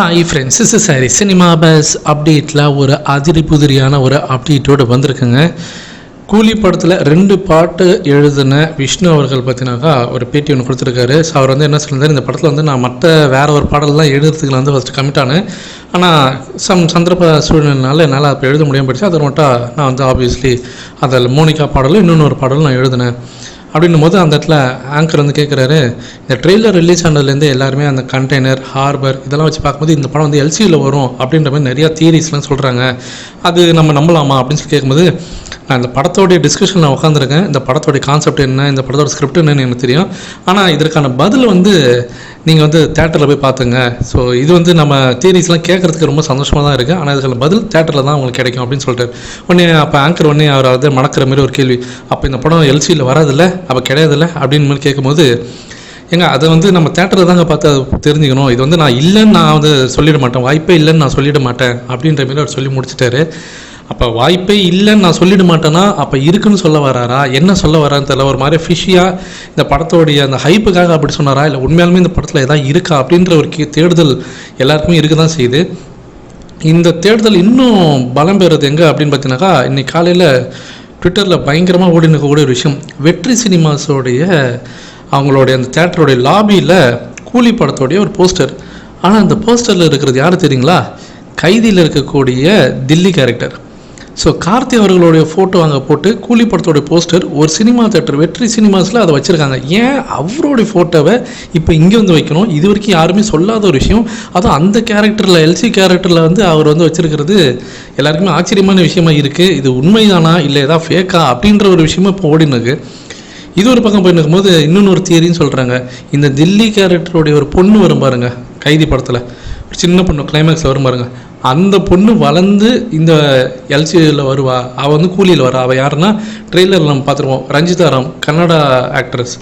Hi friends is sorry cinema buzz அப்டேட்டில் ஒரு அதிரி புதிரியான ஒரு அப்டேட்டோடு வந்திருக்குங்க. கூலி படத்தில் ரெண்டு பாட்டு எழுதின விஷ்ணு அவர்கள் பார்த்தீங்கன்னாக்கா ஒரு பேட்டி ஒன்று கொடுத்துருக்காரு. ஸோ அவர் வந்து என்ன சொல்லியிருந்தார் இந்த படத்தில் வந்து நான் மற்ற வேற ஒரு பாடல்லாம் எழுதுறதுக்கு நான் வந்து ஃபஸ்ட்டு கமிட் ஆனேன். ஆனால் சம் சந்தர்ப்ப சூழ்நிலைனால என்னால் அப்போ எழுத முடியாமல் போயிடுச்சு. அதை மட்டும் நான் வந்து ஆப்வியஸ்லி அதில் மோனிகா பாடலும் இன்னொன்று ஒரு பாடலும் நான் எழுதினேன். அப்படின்னும் போது அந்த இடத்துல ஆங்கர் வந்து கேட்குறாரு இந்த ட்ரெய்லர் ரிலீஸ் ஆனதுலேருந்து எல்லாருமே அந்த கண்டெய்னர் ஹார்பர் இதெல்லாம் வச்சு பார்க்கும்போது இந்த படம் வந்து எல்சியில் வரும் அப்படின்ற மாதிரி நிறையா தியரிஸ்லாம் சொல்கிறாங்க அது நம்ம நம்பலாமா அப்படின்னு சொல்லி கேட்கும்போது நான் இந்த படத்தோடைய டிஸ்கஷன் நான் உட்காந்துருக்கேன் இந்த படத்தோடைய கான்செப்ட் என்ன இந்த படத்தோட ஸ்கிரிப்ட் என்னன்னு எனக்கு தெரியும். ஆனால் இதற்கான பதில் வந்து நீங்கள் வந்து தேட்டரில் போய் பார்த்துங்க ஸோ இது வந்து நம்ம தியரிஸ்லாம் கேட்குறதுக்கு ரொம்ப சந்தோஷமாக தான் இருக்குது ஆனால் இதுக்கான பதில் தேட்டரில் தான் உங்களுக்கு கிடைக்கும் அப்படின்னு சொல்லிட்டு உடனே அப்போ ஆங்கர் உடனே அவர் வந்து மணக்கிற மாதிரி ஒரு கேள்வி. அப்போ இந்த படம் எல்சியில் வராதில்ல? அப்போ கிடையாதுல்ல? அப்படின்னு மாதிரி கேட்கும்போது ஏங்க அதை வந்து நம்ம தேட்டரில் தாங்க பார்த்து அதை தெரிஞ்சுக்கணும். இது வந்து நான் இல்லைன்னு நான் வந்து சொல்லிட மாட்டேன். வாய்ப்பே இல்லைன்னு நான் சொல்லிட மாட்டேன். அப்படின்ற மாதிரி அவர் சொல்லி முடிச்சிட்டாரு. அப்போ வாய்ப்பே இல்லைன்னு நான் சொல்லிட மாட்டேன்னா அப்போ இருக்குன்னு சொல்ல வராரா? என்ன சொல்ல வரான்னு தெரியல. ஒரு மாதிரி ஃபிஷியாக இந்த படத்தோடைய அந்த ஹைப்புக்காக அப்படி சொன்னாரா? இல்லை உண்மையாலுமே இந்த படத்தில் எதாவது இருக்கா? அப்படின்ற ஒரு தேடுதல் எல்லாருக்குமே இருக்க தான் செய்யுது. இந்த தேடுதல் இன்னும் பலம் பெறுறது எங்கே அப்படின்னு பார்த்தீங்கன்னாக்கா இன்னைக்கு காலையில் ட்விட்டரில் பயங்கரமாக ஓடி நிற்கக்கூடிய ஒரு விஷயம். வெற்றி சினிமாஸோடைய அவங்களுடைய அந்த தேட்டருடைய லாபியில் கூலி படத்தோடைய ஒரு போஸ்டர். ஆனால் அந்த போஸ்டரில் இருக்கிறது யார் தெரியுங்களா? கைதியில் இருக்கக்கூடிய தில்லி கேரக்டர் ஸோ கார்த்தி அவர்களுடைய ஃபோட்டோ அங்கே போட்டு கூலி படத்தோடைய போஸ்டர் ஒரு சினிமா தேட்டர் வெற்றி சினிமாஸில் அதை வச்சுருக்காங்க. ஏன் அவருடைய ஃபோட்டோவை இப்போ இங்கே வந்து வைக்கணும்? இது வரைக்கும் யாருமே சொல்லாத ஒரு விஷயம். அதுவும் அந்த கேரக்டரில் எல்சி கேரக்டரில் வந்து அவர் வந்து வச்சுருக்கிறது எல்லாருக்குமே ஆச்சரியமான விஷயமா இருக்குது இது உண்மைதானா? இல்லை ஏதாவது ஃபேக்கா அப்படின்ற ஒரு விஷயமா இப்போ ஓடினுக்கு இது ஒரு பக்கம் போய் நிற்கும்போது இன்னொன்று ஒரு தியரின்னு சொல்கிறாங்க இந்த தில்லி கேரக்டருடைய ஒரு பொண்ணு வரும் பாருங்க கைதி படத்தில். ஒரு சின்ன பொண்ணு கிளைமேக்ஸில் வரும் பாருங்கள் அந்த பொண்ணு வளர்ந்து இந்த எல்சியில் வருவா. அவள் வந்து கூலியில் வரா. அவள் யாருன்னா ட்ரெய்லரில் நம்ம பார்த்துருவோம் ரஞ்சிதா ராம் கன்னடா ஆக்ட்ரஸ்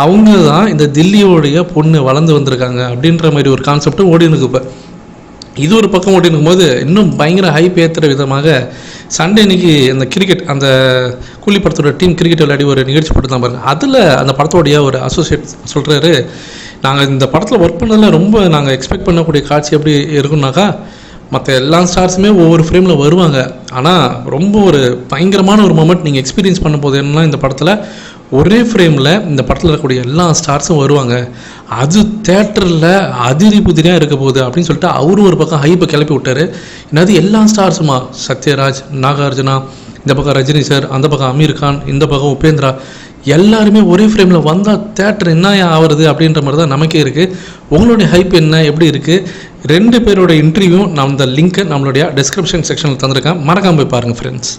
அவங்க தான் இந்த தில்லியோடைய பொண்ணு வளர்ந்து வந்திருக்காங்க அப்படின்ற மாதிரி ஒரு கான்செப்டும் ஓடினுக்கு இப்போ. இது ஒரு பக்கம் ஓடி இருக்கும்போது இன்னும் பயங்கர ஹைப் ஏற்றுற விதமாக சண்டே இன்னைக்கு அந்த கிரிக்கெட் அந்த கூலி படத்தோட டீம் கிரிக்கெட் விளையாடி ஒரு நிகழ்ச்சி போட்டு தான் பாருங்கள் அதில் அந்த படத்தோடைய ஒரு அசோசியேட் சொல்கிறாரு நாங்கள் இந்த படத்தில் ஒர்க் பண்ணதில் ரொம்ப நாங்கள் எக்ஸ்பெக்ட் பண்ணக்கூடிய காட்சி எப்படி இருக்குன்னாக்கா மற்ற எல்லா ஸ்டார்ஸுமே ஒவ்வொரு ஃப்ரேமில் வருவாங்க. ஆனால் ரொம்ப ஒரு பயங்கரமான ஒரு மொமெண்ட் நீங்கள் எக்ஸ்பீரியன்ஸ் பண்ணும்போது என்னன்னா இந்த படத்தில் ஒரே ஃப்ரேமில் இந்த படத்தில் இருக்கக்கூடிய எல்லா ஸ்டார்ஸும் வருவாங்க. அது தேட்டரில் அதிரி புதிரியாக இருக்க போகுது அப்படின்னு சொல்லிட்டு அவரும் ஒரு பக்கம் ஹைப்பை கிளப்பி விட்டார். என்னது எல்லா ஸ்டார்ஸுமா சத்யராஜ் நாகார்ஜுனா இந்த பக்கம் ரஜினி சார் அந்த பக்கம் அமீர் கான் இந்த பக்கம் உபேந்திரா. எல்லாருமே ஒரே ஃப்ரேமில் வந்தால் தேட்டர் என்ன ஆகுறது அப்படின்ற மாதிரி தான் நமக்கே இருக்குது உங்களுடைய ஹைப் என்ன எப்படி இருக்குது ரெண்டு பேரோட இன்டர்வியூ நான் இந்த லிங்க்கை நம்மளுடைய டிஸ்கிரிப்ஷன் செக்ஷனில் தந்திருக்கேன். மறக்காமல் போய் பாருங்கள் ஃப்ரெண்ட்ஸ்